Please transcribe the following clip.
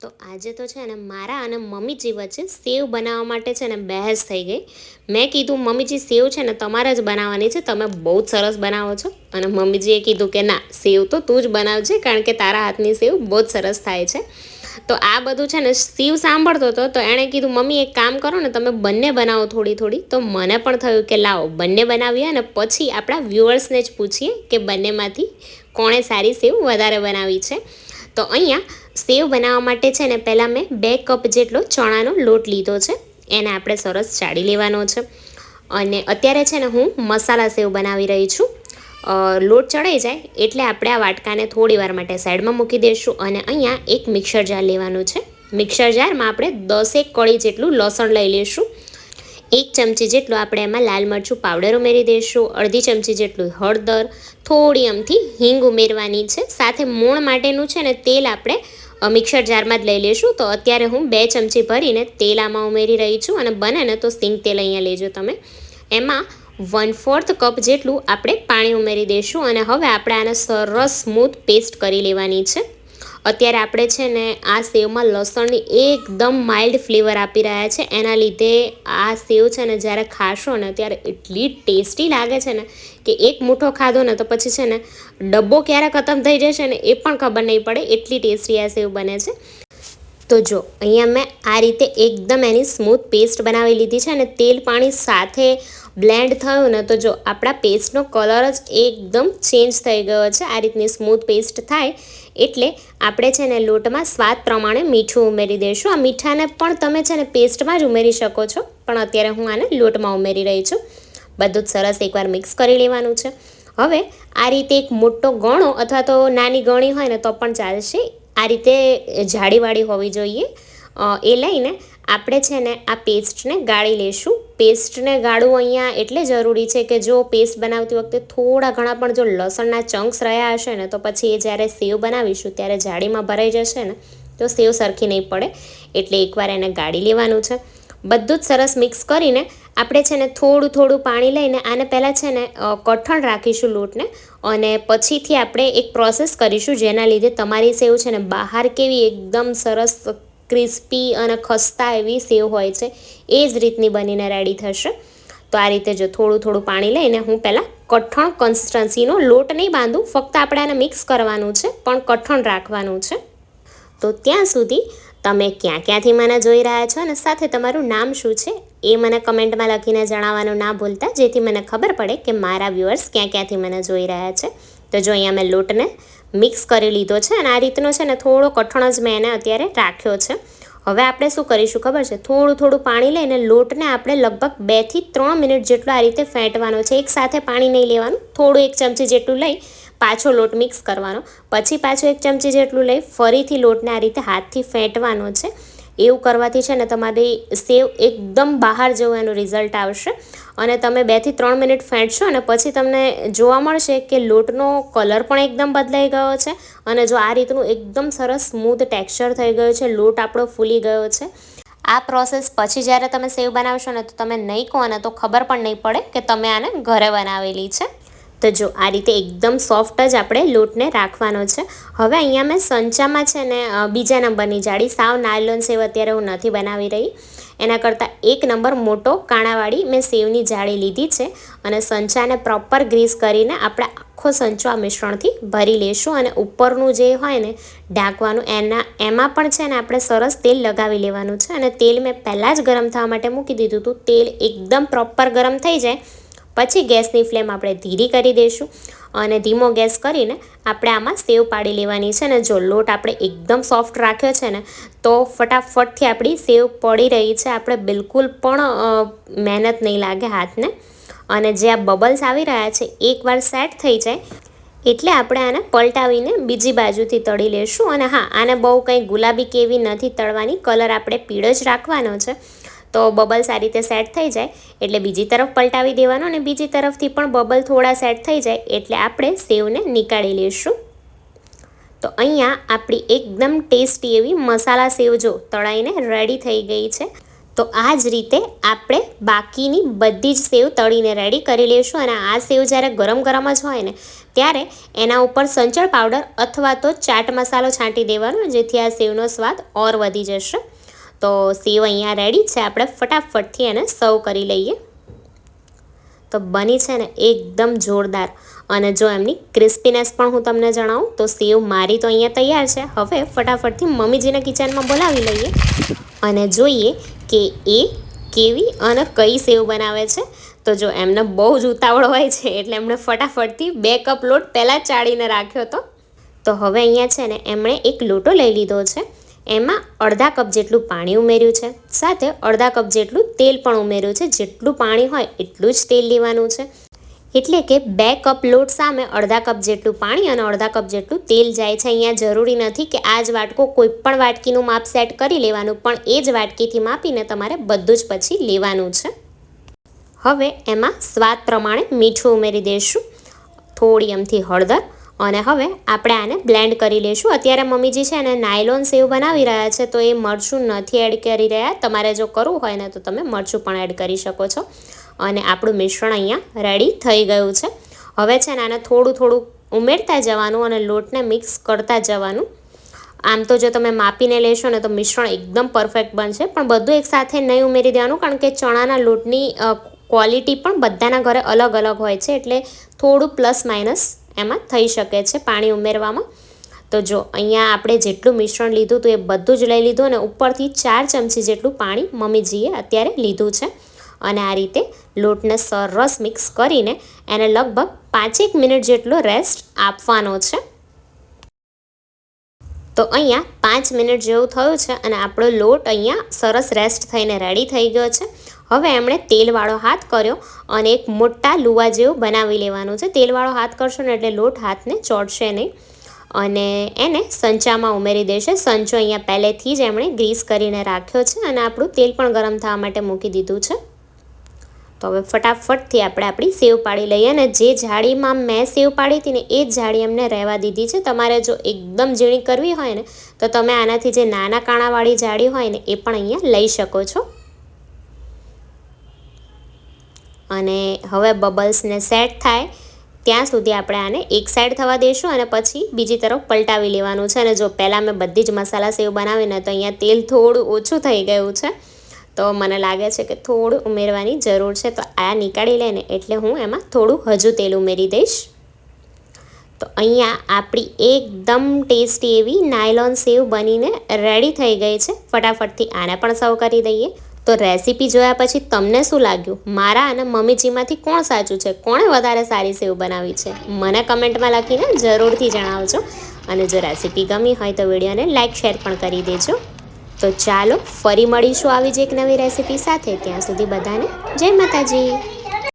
તો આજે તો છે ને મારા અને મમ્મીજી વચ્ચે સેવ બનાવવા માટે છે ને બહેસ થઈ ગઈ. મેં કીધું, મમ્મીજી, સેવ છે ને તમારે જ બનાવવાની છે. તમે બહુ જ સરસ બનાવો છો. અને મમ્મીજીએ કીધું કે, ના, સેવ તો તું જ બનાવજે, કારણ કે તારા હાથની સેવ બહુ જ સરસ થાય છે. તો આ બધું છે ને શિવ સાંભળતો હતો, તો એણે કીધું, મમ્મી, એક કામ કરો ને, તમે બંને બનાવો થોડી થોડી. તો મને પણ થયું કે, લાવો, બંને બનાવીએ અને પછી આપણા વ્યુઅર્સને જ પૂછીએ કે બંનેમાંથી કોણે સારી સેવ વધારે બનાવી છે. તો અહીંયા સેવ બનાવવા માટે છે ને, પહેલાં મેં બે કપ જેટલો ચણાનો લોટ લીધો છે. એને આપણે સરસ ચાળી લેવાનો છે. અને અત્યારે છે ને, હું મસાલા સેવ બનાવી રહી છું. લોટ ચડાઈ જાય એટલે આપણે આ વાટકાને થોડી વાર માટે સાઈડમાં મૂકી દઈશું અને અહીંયા એક મિક્સર જાર લેવાનું છે. મિક્સર જારમાં આપણે દસેક કળી જેટલું લસણ લઈ લઈશું એક ચમચી જેટલું આપણે એમાં લાલ મરચું પાવડર ઉમેરી દઈશું અડધી ચમચી જેટલું હળદર, થોડી અમથી હિંગ ઉમેરવાની છે. સાથે મૂણ માટેનું છે ને, તેલ આપણે મિક્સર જારમાં જ લઈ લઈશું તો અત્યારે હું બે ચમચી ભરીને તેલ આમાં ઉમેરી રહી છું અને બને ને તો સિંગ તેલ અહીંયા લેજો તમે. એમાં વન ફોર્થ કપ જેટલું આપણે પાણી ઉમેરી દઈશું અને હવે આપણે આને સરસ સ્મૂથ પેસ્ટ કરી લેવાની છે. અત્યારે આપણે છે ને આ સેવમાં લસણની એકદમ માઇલ્ડ ફ્લેવર આપી રહ્યા છે. એના લીધે આ સેવ છે ને જ્યારે ખાશો ને ત્યારે એટલી ટેસ્ટી લાગે છે ને કે એક મુઠ્ઠો ખાધો ને તો પછી છે ને ડબ્બો ક્યારે ખતમ થઈ જશે ને એ પણ ખબર નહીં પડે એટલી ટેસ્ટી આ સેવ બને છે. તો જો, અહીંયા મેં આ રીતે એકદમ એની સ્મૂથ પેસ્ટ બનાવી લીધી છે અને તેલ પાણી સાથે બ્લેન્ડ થયું ને તો જો આપણા પેસ્ટનો કલર જ એકદમ ચેન્જ થઈ ગયો છે. આ રીતની સ્મૂથ પેસ્ટ થાય એટલે આપણે છે ને લોટમાં સ્વાદ પ્રમાણે મીઠું ઉમેરી દઈશું. આ મીઠાને પણ તમે છે ને પેસ્ટમાં જ ઉમેરી શકો છો. પણ અત્યારે હું આને લોટમાં ઉમેરી રહી છું. બધું જ સરસ એકવાર મિક્સ કરી લેવાનું છે. હવે આ રીતે એક મોટો ગણો અથવા તો નાની ગણી હોય ને તો પણ ચાલશે. આ રીતે જાડીવાળી હોવી જોઈએ. એ લઈને આપણે છે ને આ પેસ્ટને ગાળી લઈશું. પેસ્ટને ગાળવું અહીંયા એટલે જરૂરી છે કે જો પેસ્ટ બનાવતી વખતે થોડા ઘણા પણ જો લસણના ચંક્સ રહ્યા હશે ને, તો પછી એ જ્યારે સેવ બનાવીશું ત્યારે જાળીમાં ભરાઈ જશે ને, તો સેવ સરખી નહીં પડે. એટલે એકવાર એને ગાળી લેવાનું છે. બધું જ સરસ મિક્સ કરીને આપણે છે ને થોડું થોડું પાણી લઈને આને પહેલાં છે ને કઠણ રાખીશું લોટને અને પછીથી આપણે એક પ્રોસેસ કરીશું જેના લીધે તમારી સેવ છે ને બહાર કેવી એકદમ સરસ ક્રિસ્પી અને ખસ્તા એવી સેવ હોય છે, એ જ રીતની બનીને રેડી થશે. તો આ રીતે જો થોડું થોડું પાણી લઈને હું પહેલાં કઠણ કન્સિસ્ટન્સીનો લોટ નહીં બાંધું, ફક્ત આપણે આને મિક્સ કરવાનું છે, પણ કઠણ રાખવાનું છે. તો ત્યાં સુધી તમે ક્યાં ક્યાંથી મને જોઈ રહ્યા છો અને સાથે તમારું નામ શું છે, એ મને કમેન્ટમાં લખીને જણાવવાનું ના ભૂલતા, જેથી મને ખબર પડે કે મારા વ્યુઅર્સ ક્યાં ક્યાંથી મને જોઈ રહ્યા છે. તો જો અહીંયા મેં લોટને મિક્સ કરી લીધો છે અને આ રીતનો છે ને થોડો કઠણ જ મેં એને અત્યારે રાખ્યો છે. હવે આપણે શું કરીશું ખબર છે? થોડું થોડું પાણી લઈને લોટને આપણે લગભગ બેથી ત્રણ મિનિટ જેટલો આ રીતે ફેંટવાનો છે. એક સાથે પાણી નહીં લેવાનું. થોડું એક ચમચી જેટલું લઈ પાછો લોટ મિક્સ કરવાનો. પછી પાછો એક ચમચી જેટલું લઈ ફરીથી લોટને આ રીતે હાથથી ફેંટવાનો છે. એવું કરવાથી છે ને તમારી સેવ એકદમ બહાર જવું એનું રિઝલ્ટ આવશે. અને તમે બેથી ત્રણ મિનિટ ફેંટશો અને પછી તમને જોવા મળશે કે લોટનો કલર પણ એકદમ બદલાઈ ગયો છે અને જો આ રીતનું એકદમ સરસ સ્મૂથ ટેક્સચર થઈ ગયું છે, લોટ આપણો ફૂલી ગયો છે. આ પ્રોસેસ પછી જ્યારે તમે સેવ બનાવશો ને તો તમે નહીં કહો ને તો ખબર પણ નહીં પડે કે તમે આને ઘરે બનાવેલી છે. તો જો, આ રીતે એકદમ સોફ્ટ જ આપણે લોટને રાખવાનો છે. હવે અહીંયા મેં સંચામાં છે ને બીજા નંબરની જાડી સાવ નાયલોન સેવ અત્યારે હું નથી બનાવી રહી. એના કરતાં એક નંબર મોટો કાણાવાળી મેં સેવની જાળી લીધી છે અને સંચાને પ્રોપર ગ્રીસ કરીને આપણે આખો સંચો આ મિશ્રણથી ભરી લેશું અને ઉપરનું જે હોય ને, ઢાંકવાનું, એના, એમાં પણ છે ને આપણે સરસ તેલ લગાવી લેવાનું છે અને તેલ મેં પહેલાં જ ગરમ થવા માટે મૂકી દીધું હતું. તેલ એકદમ પ્રોપર ગરમ થઈ જાય. પછી ગેસની ફ્લેમ આપણે ધીરી કરી દઈશું અને ધીમો ગેસ કરીને આપણે આમાં સેવ પાડી લેવાની છે ને જો લોટ આપણે એકદમ સોફ્ટ રાખ્યો છે ને, તો ફટાફટથી આપણી સેવ પડી રહી છે. આપણે બિલકુલ પણ મહેનત નહીં લાગે હાથને. અને જે આ બબલ્સ આવી રહ્યા છે, એકવાર સેટ થઈ જાય, એટલે આપણે આને પલટાવીને બીજી બાજુથી તળી લેશું. અને હા, આને બહુ કંઈ ગુલાબી કેવી નથી તળવાની. કલર આપણે પીળો જ રાખવાનો છે. તો બબલ્સ આ રીતે સેટ થઈ જાય, એટલે બીજી તરફ પલટાવી દેવાનો અને બીજી તરફથી પણ બબલ થોડા સેટ થઈ જાય, એટલે આપણે સેવને નીકાળી લઈશું. તો અહીંયા આપણી એકદમ ટેસ્ટી એવી મસાલા સેવ જો તળાઈને રેડી થઈ ગઈ છે. તો આ જ રીતે આપણે બાકીની બધી જ સેવ તળીને રેડી કરી લઈશું અને આ સેવ જ્યારે ગરમ ગરમ જ હોય ને, ત્યારે એના ઉપર સંચળ પાવડર અથવા તો ચાટ મસાલો છાંટી દેવાનો, જેથી આ સેવનો સ્વાદ ઓર વધી જશે. તો સેવ અહીંયા રેડી છે. આપણે ફટાફટથી એને સર્વ કરી લઈએ. તો બની છે ને એકદમ જોરદાર. અને જો એમની ક્રિસ્પીનેસ પણ હું તમને જણાવું, તો સેવ મારી તો અહીંયા તૈયાર છે. હવે ફટાફટથી મમ્મીજીને કિચનમાં બોલાવી લઈએ. અને જોઈએ કે એ કેવી અને કઈ સેવ બનાવે છે. તો જો એમને બહુ જ ઉતાવળ હોય છે, એટલે એમણે ફટાફટથી બે કપ લોટ પહેલાં ચાળીને રાખ્યો હતો. તો હવે અહીંયા છે ને એમણે એક લોટો લઈ લીધો છે. એમાં અડધા કપ જેટલું પાણી ઉમેર્યું છે. સાથે અડધા કપ જેટલું તેલ પણ ઉમેર્યું છે. જેટલું પાણી હોય એટલું જ તેલ લેવાનું છે. એટલે કે બે કપ લોટ સામે અડધા કપ જેટલું પાણી અને અડધા કપ જેટલું તેલ જાય છે. અહીંયા જરૂરી નથી કે આ જ વાટકો કોઈ પણ વાટકીનું માપ સેટ કરી લેવાનું, પણ એ જ વાટકીથી માપીને તમારે બધું જ પછી લેવાનું છે. હવે એમાં સ્વાદ પ્રમાણે મીઠું ઉમેરી દઈશું થોડી એમથી હળદર અને હવે આપણે આને બ્લેન્ડ કરી લઈશું. અત્યારે મમ્મીજી છે ને નાયલોન સેવ બનાવી રહ્યા છે, તો એ મરચું નથી એડ કરી રહ્યા. તમારે જો કરવું હોય ને, તો તમે મરચું પણ એડ કરી શકો છો. અને આપણું મિશ્રણ અહીંયા રેડી થઈ ગયું છે. હવે છે ને, આને થોડું થોડું ઉમેરતા જવાનું અને લોટને મિક્સ કરતા જવાનું. આમ તો જો તમે માપીને લેશો ને, તો મિશ્રણ એકદમ પરફેક્ટ બનશે. પણ બધું એકસાથે નહીં ઉમેરી દેવાનું, કારણ કે ચણાના લોટની ક્વોલિટી પણ બધાના ઘરે અલગ અલગ હોય છે. એટલે થોડું પ્લસ માઇનસ એમાં થઈ શકે છે પાણી ઉમેરવામાં. તો જો અહીંયા આપણે જેટલું મિશ્રણ લીધું હતું એ બધું જ લઈ લીધું અને ઉપરથી ચાર ચમચી જેટલું પાણી મમ્મીજીએ અત્યારે લીધું છે. અને આ રીતે લોટને સરસ મિક્સ કરીને એને લગભગ પાંચેક મિનિટ જેટલો રેસ્ટ આપવાનો છે. તો અહીંયા પાંચ મિનિટ જેવું થયું છે અને આપણો લોટ અહીંયા સરસ રેસ્ટ થઈને રેડી થઈ ગયો છે. હવે એમણે તેલવાળો હાથ કર્યો અને એક મોટા લુવા જેવું બનાવી લેવાનું છે. તેલવાળો હાથ કરશો ને એટલે લોટ હાથને ચોટશે નહીં અને એને સંચામાં ઉમેરી દેશે. સંચો અહીંયા પહેલેથી જ એમણે ગ્રીસ કરીને રાખ્યો છે અને આપણું તેલ પણ ગરમ થવા માટે મૂકી દીધું છે. તો હવે ફટાફટથી આપણે આપણી સેવ પાડી લઈએ અને જે જાળીમાં મેં સેવ પાડી હતી ને એ જ જાળી એમને રહેવા દીધી છે. તમારે જો એકદમ ઝીણી કરવી હોય ને તો તમે આનાથી જે નાના કાણાવાળી જાળી હોય ને એ પણ અહીંયા લઈ શકો છો. અને હવે બબલ્સને સેટ થાય, ત્યાં સુધી આપણે આને એક સાઈડ થવા દઈશું અને પછી બીજી તરફ પલટાવી લેવાનું છે. અને જો પહેલાં મેં બધી જ મસાલા સેવ બનાવીને તો અહીંયા તેલ થોડું ઓછું થઈ ગયું છે. તો મને લાગે છે કે થોડું ઉમેરવાની જરૂર છે. તો આ નીકાળી લઈને એટલે હું એમાં થોડું હજુ તેલ ઉમેરી દઈશ. તો અહીંયા આપણી એકદમ ટેસ્ટી એવી નાયલોન સેવ બનીને રેડી થઈ ગઈ છે. ફટાફટથી આને પણ સર્વ કરી દઈએ. તો રેસીપી જોયા પછી તમને શું લાગ્યું? મારા અને મમ્મીજીમાંથી કોણ સાચું છે? કોણે વધારે સારી સેવ બનાવી છે? મને કમેન્ટમાં લખીને જરૂરથી જણાવજો. અને જો રેસીપી ગમી હોય તો વિડીયોને લાઇક શેર પણ કરી દેજો. તો ચાલો ફરી મળીશું આવી જ એક નવી રેસીપી સાથે. ત્યાં સુધી બધાને જય માતાજી.